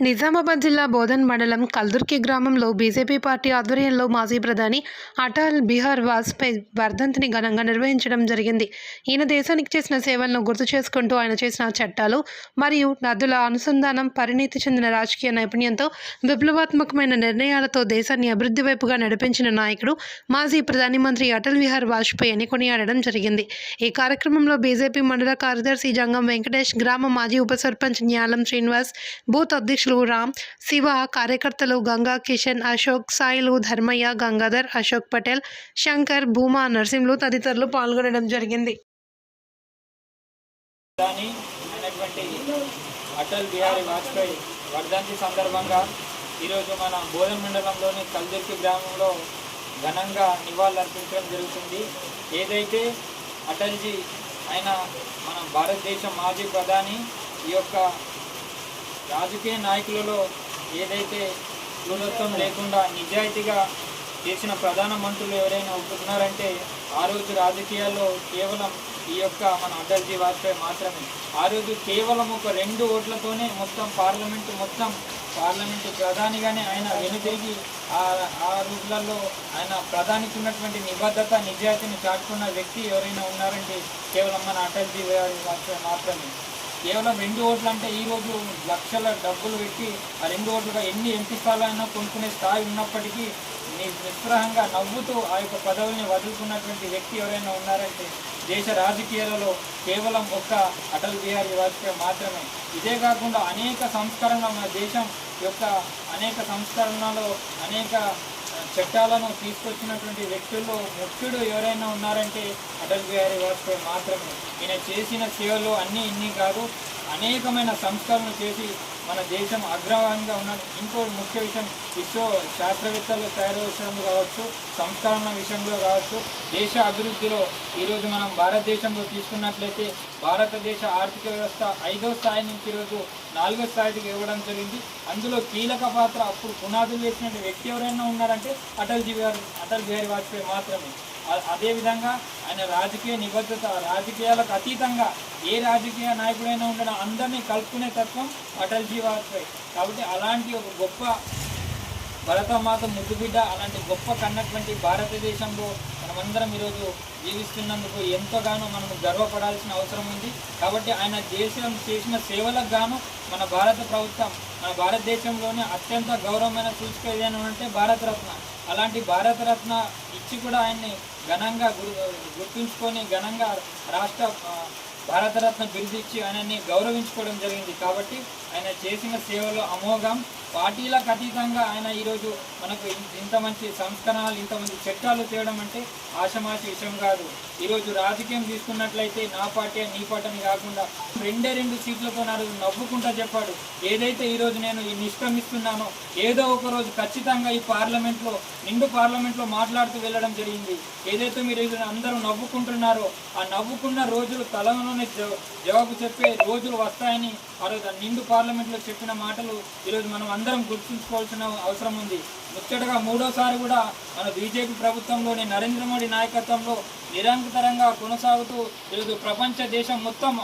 నిజామాబాద్ జిల్లా బోధన్ మండలం కల్దుర్కి గ్రామంలో బీజేపీ పార్టీ ఆధ్వర్యంలో మాజీ ప్రధాని అటల్ బిహార్ వాజ్పేయి వర్ధంతిని ఘనంగా నిర్వహించడం జరిగింది. ఈయన దేశానికి చేసిన సేవలను గుర్తు చేసుకుంటూ ఆయన చేసిన చట్టాలు మరియు నదుల అనుసంధానం పరిణితి చెందిన రాజకీయ నైపుణ్యంతో విప్లవాత్మకమైన నిర్ణయాలతో దేశాన్ని అభివృద్ధి వైపుగా నడిపించిన నాయకుడు మాజీ ప్రధాని మంత్రి అటల్ బిహార్ వాజ్పేయి అని కొనియాడడం జరిగింది. ఈ కార్యక్రమంలో బీజేపీ మండల కార్యదర్శి జంగం వెంకటేష్ గ్రామ మాజీ ఉప సర్పంచ్ న్యాలం శ్రీనివాస్ బూత్ అధ్యక్షులు రామ్ శివ కార్యకర్తలు గంగా కిషన్ అశోక్ సాయిలు ధర్మయ్య గంగాధర్ అశోక్ పటేల్ శంకర్ భూమా నరసింహులు తదితరులు పాల్గొనడం జరిగింది. ప్రధాని అటల్ బిహారీ వాజ్పేయి వర్ధంతి సందర్భంగా ఈరోజు మన బోధం మండలంలోని కల్దుర్కి గ్రామంలో ఘనంగా నివాళులర్పించడం జరుగుతుంది. ఏదైతే అటల్జీ ఆయన మన భారతదేశ మాజీ ప్రధాని ఈ యొక్క రాజకీయ నాయకులలో ఏదైతే క్రూరత్వం లేకుండా నిజాయితీగా చేసిన ప్రధాన మంత్రులు ఎవరైనా ఉంటున్నారంటే ఆ రోజు రాజకీయాల్లో కేవలం ఈ యొక్క మన అటల్జీ వాజ్పేయి మాత్రమే. ఆ రోజు కేవలం ఒక రెండు ఓట్లతోనే మొత్తం పార్లమెంటు మొత్తం పార్లమెంటు ప్రధానిగానే ఆయన వెనుతిరిగి ఆ ఆ రోజులలో ఆయన ప్రధానికి ఉన్నటువంటి నిబద్ధత నిజాయితీని చాటుకున్న వ్యక్తి ఎవరైనా ఉన్నారంటే కేవలం మన అటల్జీ వాజ్పేయి మాత్రమే. కేవలం రెండు ఓట్లు అంటే ఈ రోజు లక్షల డబ్బులు పెట్టి ఆ రెండు ఓట్లుగా ఎన్ని ఎంపీ స్థానాలైనా కొనుక్కునే స్థాయి ఉన్నప్పటికీ ని- నిస్పృహంగా నవ్వుతూ ఆ యొక్క పదవుల్ని వదులుకున్నటువంటి వ్యక్తి ఎవరైనా ఉన్నారంటే దేశ రాజకీయాలలో కేవలం ఒక్క అటల్ బిహారీ వాజ్పేయి మాత్రమే. ఇదే కాకుండా అనేక సంస్కరణలు మన దేశం యొక్క అనేక సంస్కరణలో అనేక చట్టాలను తీసుకొచ్చినటువంటి వ్యక్తుల్లో ముఖ్యుడు ఎవరైనా ఉన్నారంటే అటల్ బిహారీ వాజ్పేయి మాత్రమే. ఈయన చేసిన సేవలు అన్నీ ఇన్ని కాదు అనేకమైన సంస్కరణలు చేసి మన దేశం అగ్రవాణిగా ఉన్న ఇంకో ముఖ్య విషయం ఇస్రో శాస్త్రవేత్తలు తయారు విషయంలో కావచ్చు సంస్కరణ విషయంలో కావచ్చు దేశ అభివృద్ధిలో ఈరోజు మనం భారతదేశంలో తీసుకున్నట్లయితే భారతదేశ ఆర్థిక వ్యవస్థ ఐదో స్థాయి నుంచి ఈరోజు నాలుగో స్థాయికి ఇవ్వడం జరిగింది. అందులో కీలక పాత్ర అప్పుడు పునాదులు వేసిన వ్యక్తి ఎవరైనా ఉన్నారంటే అటల్ గారు అటల్ బిహారీ వాజ్పేయి మాత్రమే. అదేవిధంగా ఆయన రాజకీయ నిబద్ధత రాజకీయాలకు అతీతంగా ఏ రాజకీయ నాయకుడైనా ఉండడం అందరినీ కలుపుకునే తత్వం అటల్జీ వాజ్పేయి. కాబట్టి అలాంటి ఒక గొప్ప భరతమాత ముద్దుబిడ్డ అలాంటి గొప్ప కన్నటువంటి భారతదేశంలో మనమందరం ఈరోజు జీవిస్తున్నందుకు ఎంతగానో మనం గర్వపడాల్సిన అవసరం ఉంది. కాబట్టి ఆయన దేశం చేసిన సేవలకు గాను మన భారత ప్రభుత్వం మన భారతదేశంలోనే అత్యంత గౌరవమైన సూచిక ఏదైనా ఉంటే భారతరత్న. అలాంటి భారతరత్న ఇచ్చి కూడా ఆయన్ని ఘనంగా గుర్తుంచుకొని ఘనంగా రాష్ట్ర భారతరత్న బిరుదిచ్చి ఆయనని గౌరవించుకోవడం జరిగింది. కాబట్టి ఆయన చేసిన సేవలు అమోఘం. పార్టీలకు అతీతంగా ఆయన ఈరోజు మనకు ఇంత మంచి సంస్కరణలు ఇంత మంచి చట్టాలు చేయడం అంటే ఆశమాచి విషయం కాదు. ఈరోజు రాజకీయం తీసుకున్నట్లయితే నా పార్టీ నీ పార్టీ కాకుండా రెండే రెండు సీట్లతో నాడు నవ్వుకుంటా చెప్పాడు. ఏదైతే ఈరోజు నేను ఈ నిష్క్రమిస్తున్నానో ఏదో ఒక రోజు ఖచ్చితంగా ఈ పార్లమెంట్లో నిండు పార్లమెంట్లో మాట్లాడుతూ వెళ్ళడం జరిగింది. ఏదైతే మీరు అందరూ నవ్వుకుంటున్నారో ఆ నవ్వుకున్న రోజులు తలను జవ- జవాబు చెప్పే రోజులు వస్తాయని ఆ రోజు ఆ నిండు పార్లమెంట్లో చెప్పిన మాటలు ఈరోజు మనం అందరం గుర్తుంచుకోవాల్సిన అవసరం ఉంది. ముచ్చటగా మూడోసారి కూడా మన బీజేపీ ప్రభుత్వంలోని నరేంద్ర మోడీ నాయకత్వంలో నిరంతరంగా కొనసాగుతూ ఈరోజు ప్రపంచ దేశం మొత్తం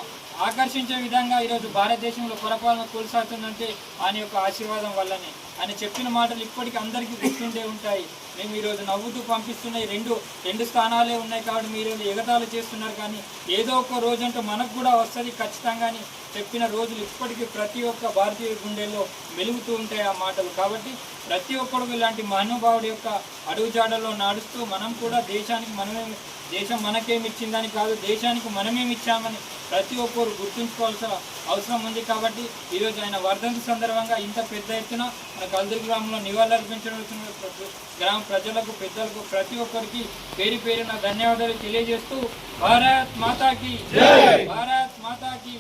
ఆకర్షించే విధంగా ఈరోజు భారతదేశంలో పొరపాలన కొనసాగుతుందంటే ఆయన యొక్క ఆశీర్వాదం వల్లనే. ఆయన చెప్పిన మాటలు ఇప్పటికీ అందరికీ గుర్తుండే ఉంటాయి. మేము ఈరోజు నవ్వుతూ పంపిస్తున్న రెండు రెండు స్థానాలే ఉన్నాయి కాబట్టి మీరు ఎగతాలు చేస్తున్నారు కానీ ఏదో ఒక రోజంటూ మనకు కూడా వస్తుంది ఖచ్చితంగా చెప్పిన రోజులు ఇప్పటికీ ప్రతి ఒక్క భారతీయ గుండెల్లో మెలుగుతూ ఉంటాయి ఆ మాటలు. కాబట్టి ప్రతి ఒక్కడు ఇలాంటి మహానుభావుడి యొక్క అడుగుజాడల్లో నడుస్తూ మనం కూడా దేశానికి మనమే దేశం మనకేమిచ్చిందని కాదు దేశానికి మనమేమిచ్చామని ప్రతి ఒక్కరు గుర్తుంచుకోవాల్సిన అవసరం ఉంది కాబట్టి ఈరోజు ఆయన వర్ధంతి సందర్భంగా ఇంత పెద్ద ఎత్తున మన కల్దురు గ్రామంలో నివాళులర్పించడం వచ్చిన గ్రామ ప్రజలకు పెద్దలకు ప్రతి ఒక్కరికి పేరు పేరున ధన్యవాదాలు తెలియజేస్తూ భారత్ మాతాకి భారత్ మాతాకి